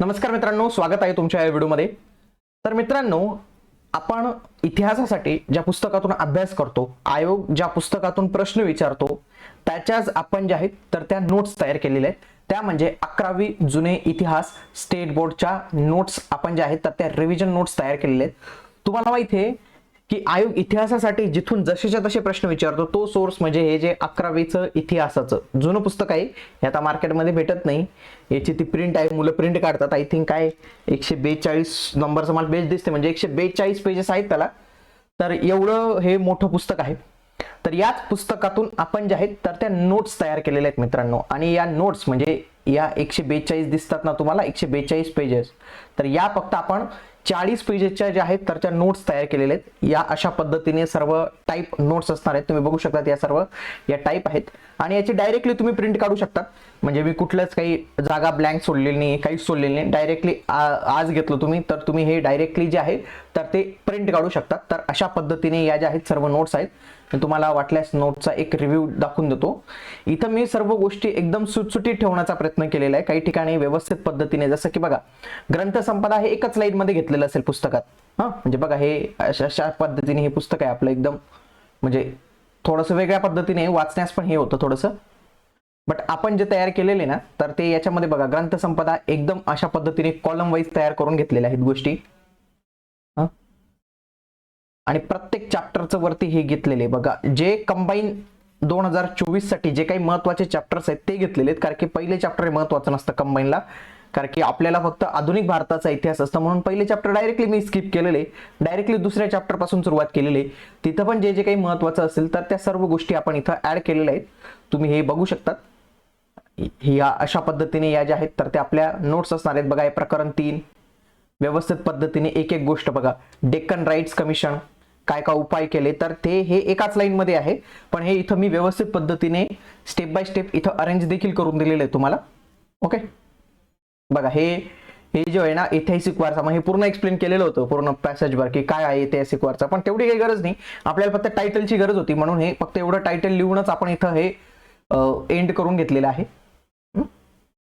नमस्कार मित्रांनो स्वागत आहे तुमच्या या व्हिडिओमध्ये. तर मित्रांनो आपण इतिहासासाठी ज्या पुस्तकातून अभ्यास करतो आयोग ज्या पुस्तकातून प्रश्न विचारतो त्याच्याच आपण ज्या आहेत तर त्या नोट्स तयार केलेल्या आहेत. त्या म्हणजे अकरावी जुने इतिहास स्टेट बोर्डच्या नोट्स आपण ज्या आहेत तर त्या रिव्हिजन नोट्स तयार केलेल्या आहेत. तुम्हाला माहिती आहे की आयोग इतिहासासाठी जिथून जसेच्या तसे प्रश्न विचारतो तो सोर्स म्हणजे हे जे अकरावीचं इतिहासाचं. जुनं पुस्तक आहे हे आता मार्केटमध्ये भेटत नाही. याची ती प्रिंट आहे मुलं प्रिंट काढतात. आय थिंक काय एकशे बेचाळीस नंबरचं मला पेज दिसते म्हणजे एकशे बेचाळीस पेजेस आहेत त्याला. तर एवढं हे मोठं पुस्तक आहे. तर याच पुस्तकातून आपण जे आहेत तर त्या नोट्स तयार केलेल्या आहेत मित्रांनो. आणि या नोट्स म्हणजे या एकशे बेचाळीस दिसतात ना तुम्हाला एकशे बेचाळीस पेजेस तर या फक्त आपण चाळीस पेजेसच्या ज्या आहेत तर त्या नोट्स तयार केलेल्या आहेत. या अशा पद्धतीने सर्व टाईप नोट्स असणार आहेत. तुम्ही बघू शकता या सर्व या टाईप आहेत. आणि याची डायरेक्टली तुम्ही प्रिंट काढू शकता. म्हणजे मी कुठल्याच काही जागा ब्लँक सोडलेली नाही काहीच सोडलेली नाही. डायरेक्टली आज घेतलं तुम्ही तर तुम्ही हे डायरेक्टली जे आहे तर ते प्रिंट काढू शकतात. तर अशा पद्धतीने या ज्या आहेत सर्व नोट्स आहेत मी तुम्हाला वाटल्यास नोटचा एक रिव्ह्यू दाखवून देतो. इथं मी सर्व गोष्टी एकदम सुटसुटीत ठेवण्याचा प्रयत्न केलेला आहे. काही ठिकाणी व्यवस्थित पद्धतीने जसं की बघा ग्रंथसंपदा हे एकच लाईनमध्ये घेतलेलं असेल पुस्तकात. हां? म्हणजे बघा हे अशा अशा पद्धतीने हे पुस्तक आहे आपलं एकदम म्हणजे थोडंसं वेगळ्या पद्धतीने वाचण्यास पण हे होतं थोडंसं. बट आपण जे तयार केलेले ना तर ते याच्यामध्ये बघा ग्रंथसंपदा एकदम अशा पद्धतीने कॉलम वाईज तयार करून घेतलेल्या आहेत गोष्टी. आणि प्रत्येक चॅप्टरचं वरती हे घेतलेले बघा जे कंबाईन दोन हजार चोवीससाठी जे काही महत्त्वाचे चॅप्टर्स आहेत ते घेतलेले आहेत. कारण की पहिले चॅप्टर हे महत्वाचं नसतं कंबाईनला कारण की आपल्याला फक्त आधुनिक भारताचा इतिहास असतं. म्हणून पहिले चॅप्टर डायरेक्टली मी स्किप केलेले डायरेक्टली दुसऱ्या चॅप्टरपासून सुरुवात केलेली तिथं पण जे जे काही महत्वाचं असेल तर त्या सर्व गोष्टी आपण इथं ऍड केलेल्या आहेत. तुम्ही हे बघू शकतात ह्या अशा पद्धतीने या ज्या आहेत तर ते आपल्या नोट्स असणार आहेत. बघा हे प्रकरण तीन. व्यवस्थित पद्धतीने एक एक गोष्ट बघा. डेक्कन राईट्स कमिशन काय काय उपाय केले तर ते हे एकाच लाईनमध्ये आहे. पण हे इथं मी व्यवस्थित पद्धतीने स्टेप बाय स्टेप इथं अरेंज देखील करून दिलेलं आहे तुम्हाला. ओके बघा हे हे जे आहे ना ऐतिहासिक वारसा मग हे पूर्ण एक्सप्लेन केलेलं होतं पूर्ण पॅसेजवर की काय आहे ऐतिहासिक वारसा. पण तेवढी काही गरज नाही. आपल्याला फक्त टायटलची गरज होती म्हणून हे फक्त एवढं टायटल लिहूनच आपण इथं हे एंड करून घेतलेलं आहे.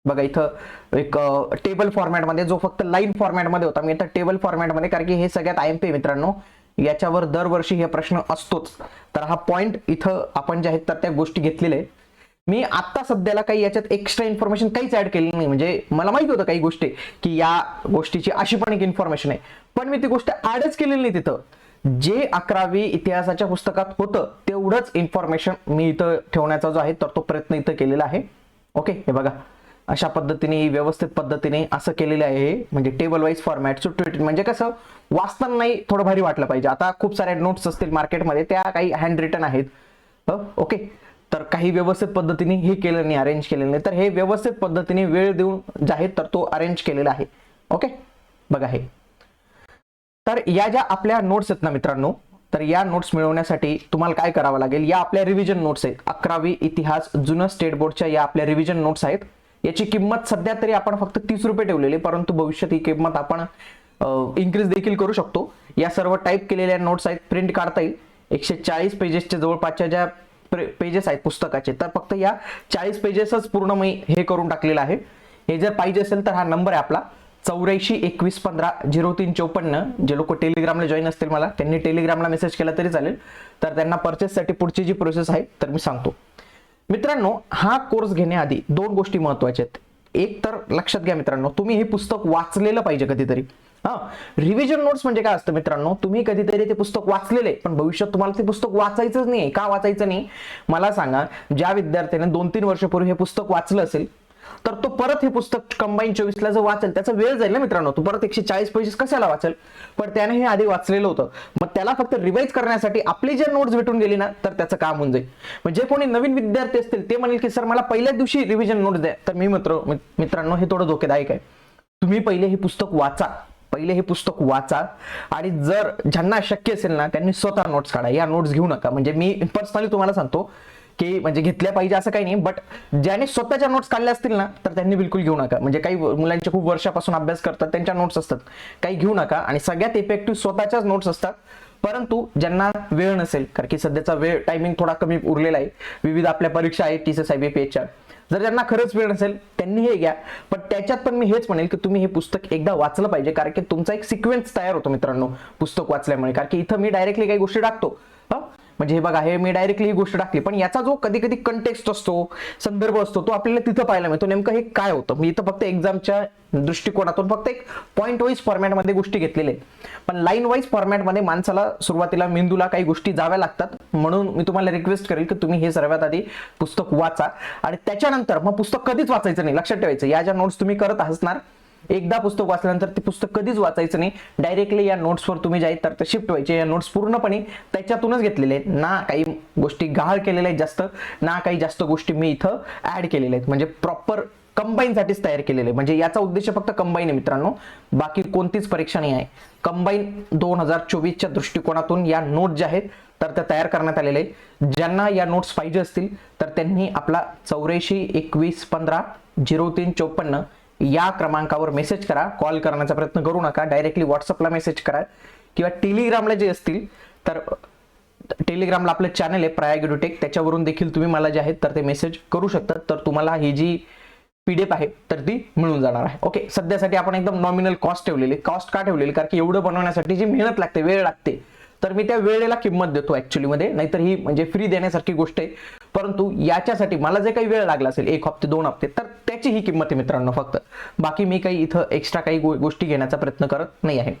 बघा इथं एक टेबल फॉर्मॅटमध्ये जो फक्त लाईन फॉर्मॅटमध्ये होता मी आता टेबल फॉर्मॅटमध्ये कारण की हे सगळ्यात आय एम पी मित्रांनो. याच्यावर दरवर्षी हे प्रश्न असतोच. तर हा पॉइंट इथं आपण जे आहेत तर त्या गोष्टी घेतलेल्या आहेत. मी आता सध्याला काही याच्यात एक्स्ट्रा इन्फॉर्मेशन काहीच ऍड केली नाही. म्हणजे मला माहिती होतं काही गोष्टी की या गोष्टीची अशी पण एक इन्फॉर्मेशन आहे. पण मी ती गोष्ट ऍडच केलेली नाही तिथं. जे अकरावी इतिहासाच्या पुस्तकात होतं तेवढंच इन्फॉर्मेशन मी इथं ठेवण्याचा जो आहे तर तो प्रयत्न इथं केलेला आहे. ओके हे बघा. अशा पद्धतीने व्यवस्थित पद्धतीने असं केलेलं आहे. म्हणजे टेबल वाईज फॉर्मॅट सुटसुटीत म्हणजे कसं वाचताना नाही थोडं भारी वाटलं पाहिजे. आता खूप साऱ्या नोट्स असतील मार्केटमध्ये त्या काही हँड रिटन आहेत ओके तर काही व्यवस्थित पद्धतीने हे केलं नाही अरेंज केलेलं नाही. तर हे व्यवस्थित पद्धतीने वेळ देऊन जे आहे तर तो अरेंज केलेला आहे. ओके बघा हे. तर या ज्या आपल्या नोट्स आहेत ना मित्रांनो तर या नोट्स मिळवण्यासाठी तुम्हाला काय करावं लागेल? या आपल्या रिव्हिजन नोट्स आहेत. अकरावी इतिहास जुनं स्टेट बोर्डच्या या आपल्या रिव्हिजन नोट्स आहेत. याची किंमत सध्या तरी आपण फक्त तीस रुपये ठेवलेली परंतु भविष्यात ही किंमत आपण इन्क्रीज देखील करू शकतो. या सर्व टाईप केलेल्या नोट्स आहेत प्रिंट काढता येईल. एकशे चाळीस पेजेसच्या जवळपासच्या ज्या पेजेस आहेत पुस्तकाचे तर फक्त या चाळीस पेजेसच पूर्ण मी हे करून टाकलेलं आहे. हे जर पाहिजे असेल तर हा नंबर आहे आपला. चौऱ्याऐंशी एकवीस पंधरा झिरो तीन चौपन्न. जे लोक टेलिग्रामला जॉईन असतील मला त्यांनी टेलिग्रामला मेसेज केला तरी चालेल. तर त्यांना पर्चेससाठी पुढची जी प्रोसेस आहे तर मी सांगतो. मित्रांनो हा कोर्स घेण्याआधी दोन गोष्टी महत्त्वाच्या आहेत. एक तर लक्षात घ्या मित्रांनो तुम्ही हे पुस्तक वाचलेलं पाहिजे कधीतरी. हा रिव्हिजन नोट्स म्हणजे काय असतं मित्रांनो? तुम्ही कधीतरी ते पुस्तक वाचलेले पण भविष्यात तुम्हाला ते पुस्तक वाचायचंच नाही. का वाचायचं नाही? मला सांगा ज्या विद्यार्थ्याने दोन तीन वर्षापूर्वी हे पुस्तक वाचलं असेल तर तो परत हे पुस्तक कंबाईन चोवीसला जर वाचेल त्याचा वेळ जाईल ना मित्रांनो. तो परत एकशे चाळीस पेजेस कशाला वाचेल? पण त्याने हे आधी वाचलेलं होतं. मग त्याला फक्त रिवाईज करण्यासाठी आपली जर नोट्स भेटून गेली ना तर त्याचं काम होऊन जाईल. म्हणजे कोणी नवीन विद्यार्थी असतील ते म्हणेल की सर मला पहिल्या दिवशी रिव्हिजन नोट्स द्या. तर मी मित्र मित्रांनो हे थोडं धोकेदायक आहे. तुम्ही पहिले हे पुस्तक वाचा. पहिले हे पुस्तक वाचा. आणि जर ज्यांना शक्य असेल ना त्यांनी स्वतः नोट्स काढा. या नोट्स घेऊ नका. म्हणजे मी पर्सनली तुम्हाला सांगतो की म्हणजे घेतल्या पाहिजे असं काही नाही बट ज्याने स्वतःच्या नोट्स काढल्या असतील ना तर त्यांनी बिलकुल घेऊ नका. म्हणजे काही मुलांचे खूप वर्षापासून अभ्यास करतात त्यांच्या नोट्स असतात. काही घेऊ नका आणि सगळ्यात इफेक्टिव्ह स्वतःच्याच नोट्स असतात. परंतु ज्यांना वेळ नसेल कारण की सध्याचा वेळ टायमिंग थोडा कमी उरलेला आहे. विविध आपल्या परीक्षा आहेत T C S I B P एचच्या जर ज्यांना खरंच वेळ नसेल त्यांनी हे घ्या. पण त्याच्यात पण मी हेच म्हणेल की तुम्ही हे पुस्तक एकदा वाचलं पाहिजे कारण की तुमचा एक सिक्वेन्स तयार होतो मित्रांनो पुस्तक वाचल्यामुळे. कारण की इथं मी डायरेक्टली काही गोष्टी टाकतो. म्हणजे हे बघा हे मी डायरेक्टली ही गोष्ट टाकली. पण याचा जो कधी कधी कंटेक्स्ट असतो संदर्भ असतो तो आपल्याला तिथं पाहायला मिळतो. नेमकं हे काय होतं? मी इथं फक्त एक्झामच्या दृष्टिकोनातून फक्त एक पॉईंट वाईज फॉर्मॅटमध्ये गोष्टी घेतलेल्या आहेत. पण लाईन वाईज फॉर्मॅटमध्ये माणसाला सुरुवातीला मेंदूला काही गोष्टी जाव्या लागतात. म्हणून मी तुम्हाला रिक्वेस्ट करेल की तुम्ही हे सर्वात आधी पुस्तक वाचा. आणि त्याच्यानंतर मग पुस्तक कधीच वाचायचं नाही. लक्षात ठेवायचं. या ज्या नोट्स तुम्ही करत असणार एकदा पुस्तक वाचल्यानंतर ते पुस्तक कधीच वाचायचं नाही. डायरेक्टली या नोट्सवर तुम्ही जाईल तर ते शिफ्ट व्हायचे. या नोट्स पूर्णपणे त्याच्यातूनच घेतलेले आहेत. ना काही गोष्टी गहाळ केलेल्या आहेत जास्त ना काही जास्त गोष्टी मी इथं ऍड केलेल्या आहेत. म्हणजे प्रॉपर कंबाईनसाठीच तयार केलेले आहे म्हणजे याचा उद्देश फक्त कंबाईन आहे मित्रांनो. बाकी कोणतीच परीक्षा नाही आहे. कंबाईन दोन हजार चोवीसच्या दृष्टिकोनातून या नोट ज्या आहेत तर त्या तयार करण्यात आलेल्या आहेत. ज्यांना या नोट्स पाहिजे असतील तर त्यांनी आपला चौऱ्याऐंशी एकवीस पंधरा झिरो तीन चोपन्न या क्रमांकावर मेसेज करा. कॉल करण्याचा प्रयत्न करू नका. डायरेक्टली व्हॉट्सअपला मेसेज करा. किंवा टेलिग्रामला जे असतील तर टेलिग्रामला आपलं चॅनल आहे प्रयाग एडुटेक त्याच्यावरून देखील तुम्ही मला जे आहेत तर ते मेसेज करू शकता तर तुम्हाला ही जी पी डी एफ आहे तर ती मिळून जाणार आहे. ओके सध्यासाठी आपण एकदम नॉमिनल कॉस्ट ठेवलेली. कॉस्ट का ठेवलेली? कारण की एवढं बनवण्यासाठी जी मेहनत लागते वेळ लागते तर मी त्या वेळेला किंमत देतो ऍक्च्युली मध्ये. नाहीतर ही म्हणजे फ्री देण्यासारखी गोष्ट आहे. परंतु याच्यासाठी मला जे काही वेळ लागला असेल एक हप्ते दोन हप्ते तर त्याची ही किंमत आहे मित्रांनो फक्त. बाकी मी काही इथं एक्स्ट्रा काही गो- गोष्टी घेण्याचा प्रयत्न करत नाही आहे.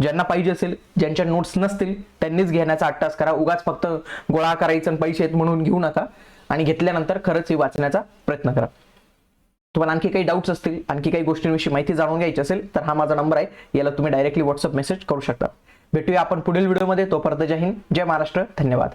ज्यांना पाहिजे असेल ज्यांच्या नोट्स नसतील त्यांनीच घेण्याचा अट्टास करा. उगाच फक्त गोळा करायचं आणि पैसे आहेत म्हणून घेऊ नका. आणि घेतल्यानंतर खरंच हे वाचण्याचा प्रयत्न करा. तुम्हाला आणखी काही डाऊट्स असतील आणखी काही गोष्टींविषयी माहिती जाणून घ्यायची असेल तर हा माझा नंबर आहे. याला तुम्ही डायरेक्टली व्हॉट्सअप मेसेज करू शकता. भेटूया आपण पुढील व्हिडिओमध्ये तोपर्यंत जय हिंद जय महाराष्ट्र. धन्यवाद.